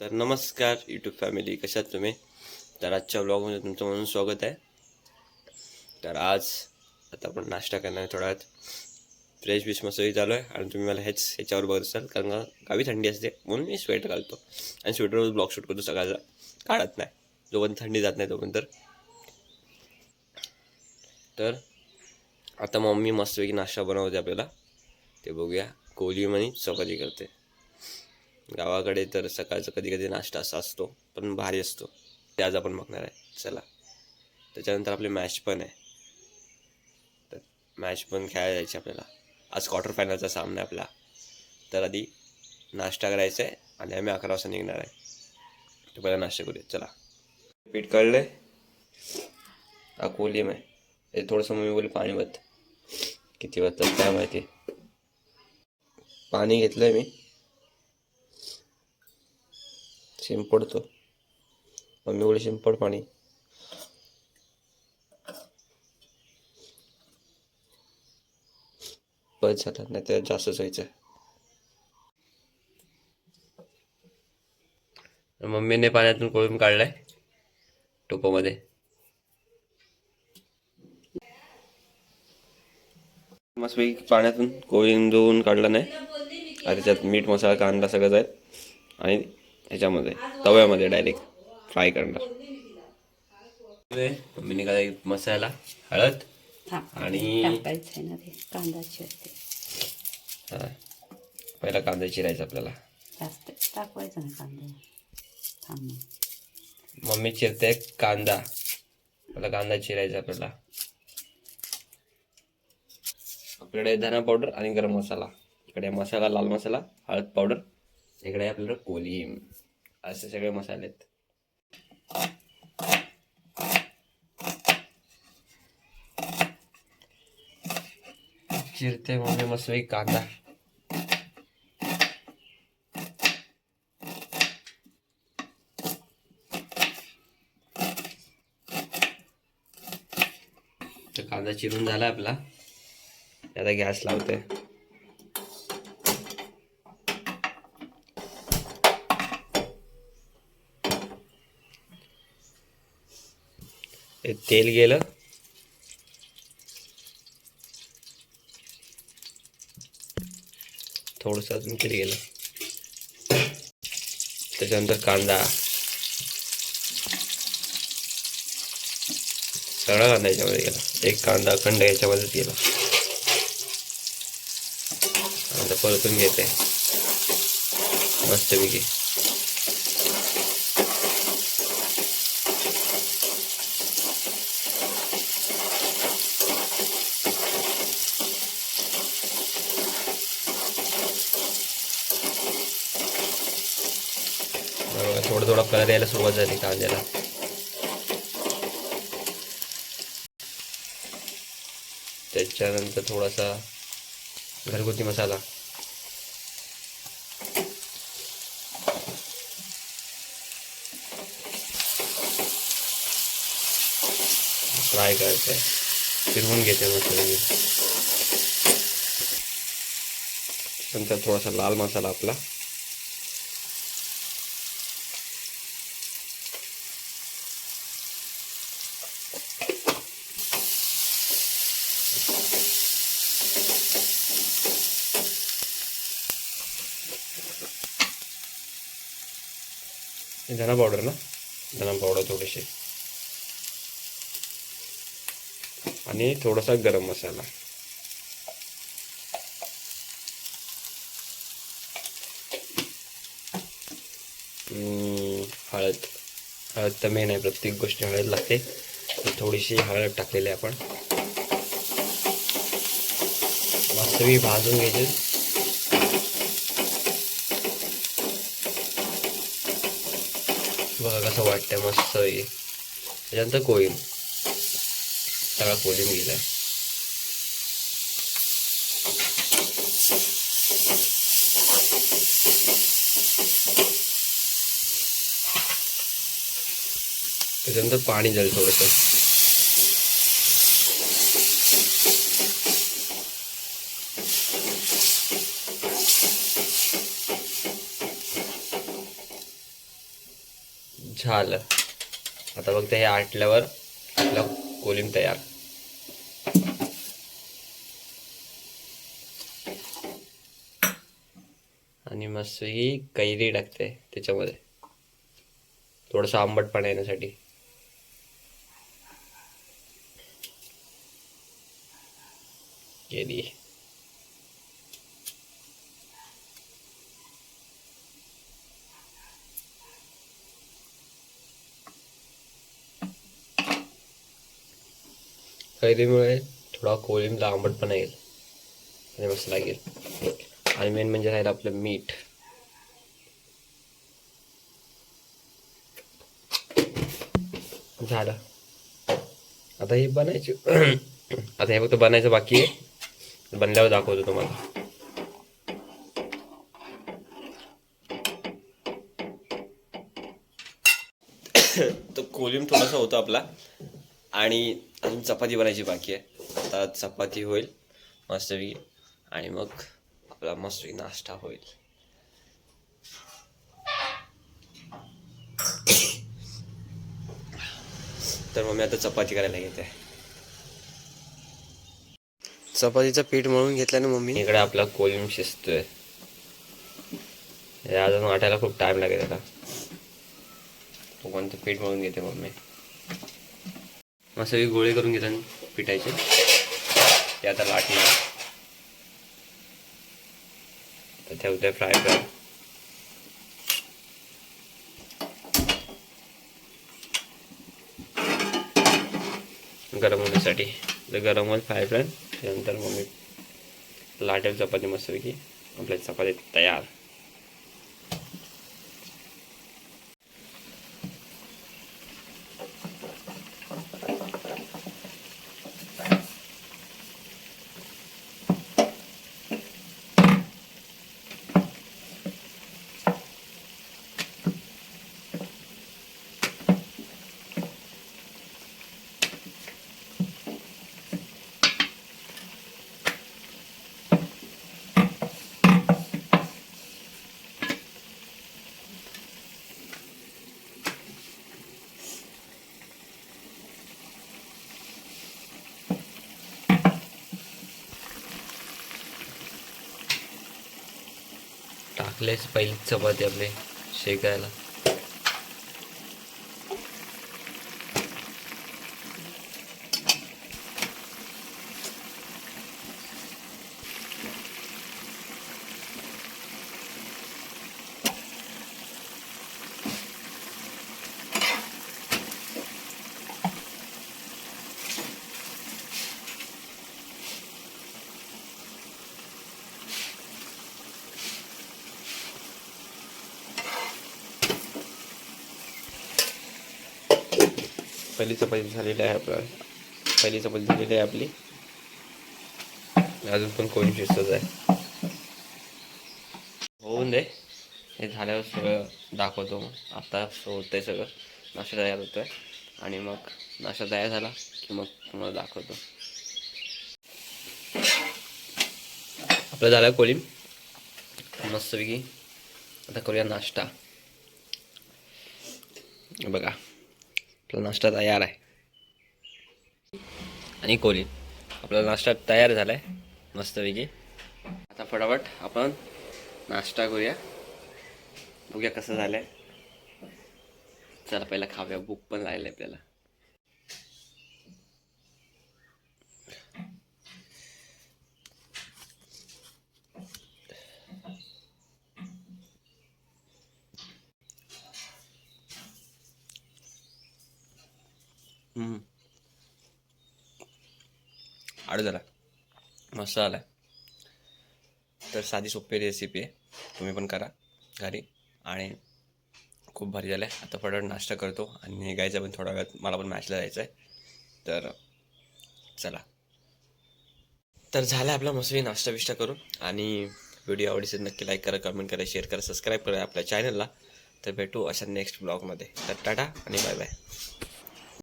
तर नमस्कार YouTube family कशात तुम्ही? तर आजच्या ब्लॉगमध्ये तुमचं म्हणून स्वागत आहे. तर आज आता आपण नाश्ता करणार आहे थोड्या वेळात फ्रेश बिश मस्तही चालू आहे आणि तुम्ही मला हेच ह्याच्यावर बघत असाल कारण का गावी थंडी असते म्हणून मी स्वेटर घालतो. आणि स्वेटरवर ब्लॉग शूट करतो सकाळचा. काढत नाही. जोपर्यंत थंडी जात नाही तोपर्यंत तर. आता मम्मी मस्तपैकी नाश्ता बनवते आपल्याला. ते बघूया. कोली आणि चपाती करते. गावाकडे तर सकाळचा कधी कधी नाश्ता असा असतो पण भारी असतो. ते आज आपण बघणार आहे. चला. त्याच्यानंतर आपले मॅच पण आहे. तर मॅच पण खेळायला जायची आपल्याला. आज क्वार्टर फायनलचा सामना आहे आपला. तर आधी नाश्ता करायचा आहे आणि आम्ही अकरा वाजता निघणार आहे. तर पहिला नाश्ता करूया. चला. पीठ कळलंय हा कोलिम आहे हे थोडंसं मम्मी बोलली पाणी वत. किती वाजतात काय माहिती. पाणी घेतलं आहे मी. शिंपडतो. मम्मी एवढे शिंपड पाणी. बस झालं नाही तर जास्तच व्हायचं. मम्मीने पाण्यातून कोळून काढलाय टोपामध्ये. मस्तपैकी पाण्यातून कोळीन धुवून काढला नाही. आणि त्याच्यात मीठ मसाला कांदा सगळं जाईल. आणि ह्याच्यामध्ये तव्यामध्ये डायरेक्ट फ्राय करणार. मम्मीने काय मसाला हळद आणि टाकायचं आहे ना ते कांदा चिरते पहिला कांदा चिरायचा आपल्याला. जास्त टाकवायचं ना कांदा. मम्मी चिरते कांदा. मला कांदा चिरायचा आपल्याला. आपल्याकडे धना पावडर आणि गरम मसाला. इकडे मसाला लाल मसाला हळद पावडर इकडे आपल्याला कोलिम. असे सगळे मसाले आहेत. चिरते मम्मी मस्त कांदा. तर कांदा चिरून झाला आपला. आता गॅस लावते हे तेल गेलं. थोडंसं अजून तेल गेलं. त्याच्यानंतर कांदा. सगळा कांदा याच्यामध्ये गेला. एक कांदा खंड याच्यामध्येच गेला. आता परतून घेते. मस्तपैकी. थोडं थोडा कलर यायला सुरुवात झाली कांद्याला. त्याच्यानंतर थोडासा घरगुती मसाला. फ्राय करते फिरवून घेते मसाले नंतर थोडासा लाल मसाला आपला. धना पावडर ना? धना पावडर थोडीशी आणि थोडासा गरम मसाला. हळद. हळद तर मेन आहे प्रत्येक गोष्टी हळद लागते. थोडीशी हळद टाकलेली आहे आपण. मी भाजून घ्यायचे. बघा कसं वाटतंय मस्त आहे. त्याच्यानंतर कोळीम सगळा कोळीम गेलाय त्याच्यानंतर पाणी जाईल थोडंसं. झालं. आता फक्त हे आटल्यावर आपलं कोलिम तयार. आणि मस्त ही कैरी टाकते त्याच्यामध्ये. थोडंसं आंबटपणा येण्यासाठी. केली. कैरीमुळे थोडा कोळीमला आंबटपणा येईल. आणि मस्त लागेल. आणि मेन म्हणजे राहील आपलं मीठ. झालं. आता हे बनायचे. आता हे फक्त बनायचं बाकी आहे. बनल्यावर दाखवतो तुम्हाला. तो कोलिम थोडासा होता आपला. आणि अजून चपाती बनायची बाकी आहे. आता चपाती होईल मस्तपैकी. आणि मग आपला मस्तपैकी नाश्ता होईल. तर मग मी आता चपाती करायला घेते चपातीचं पीठ मळून घेतलं ना मम्मी? इकडे आपला कोलिम शिजतोय. अजून वाटायला खूप टाइम लागेल त्याला तो कोणतं पीठ मळून घेते मम्मी. मस्त गोळे करून घेतात पिठायचे. ते आता लाटणार. तर ठेवते फ्राय कर. गरम होण्यासाठी. तर गरम होईल फ्राय फ्राय त्यानंतर मग मी लाटेल चपाती मस्तपैकी. आपल्या चपाती तयार. टाकलेच पहिली चपाती आपली शेकायला पहिली चपाती झालेली आहे आपला. पहिली चपाती झालेली आहे आपली. अजून पण कोणी शिस्तच आहे. होऊन दे. हे झाल्यावर सगळं दाखवतो मग. आता आहे सगळं. नाश्ता तयार होतोय. आणि मग नाश्ता तयार झाला की मग तुम्हाला दाखवतो. आपलं झालं कोळीम मस्तपैकी. आता करूया नाश्ता. बघा. आपला नाश्ता तयार आहे. आणि कोली आपला नाश्ता तयार झाला आहे मस्तपैकी. आता फटाफट आपण नाश्ता करूया. बघूया कसं झालं आहे चला पहिला खाऊया. भूक पण लागलं आहे आपल्याला. आडू झाला मस्त आला तर साधी सोपी रेसिपी आहे. तुम्ही पण करा घरी. आणि खूप भारी झालं आहे आता फटाफट नाश्ता करतो. आणि निघायचं पण थोडा वेळात मला पण मॅचला जायचं आहे तर चला. तर झालं आपला मस्त नाश्ता बिष्टा करून. आणि व्हिडिओ आवडीचे नक्की लाईक करा कमेंट करा शेअर करा सबस्क्राईब करा आपल्या चॅनलला तर भेटू अशा नेक्स्ट ब्लॉगमध्ये तर टाटा आणि बाय बाय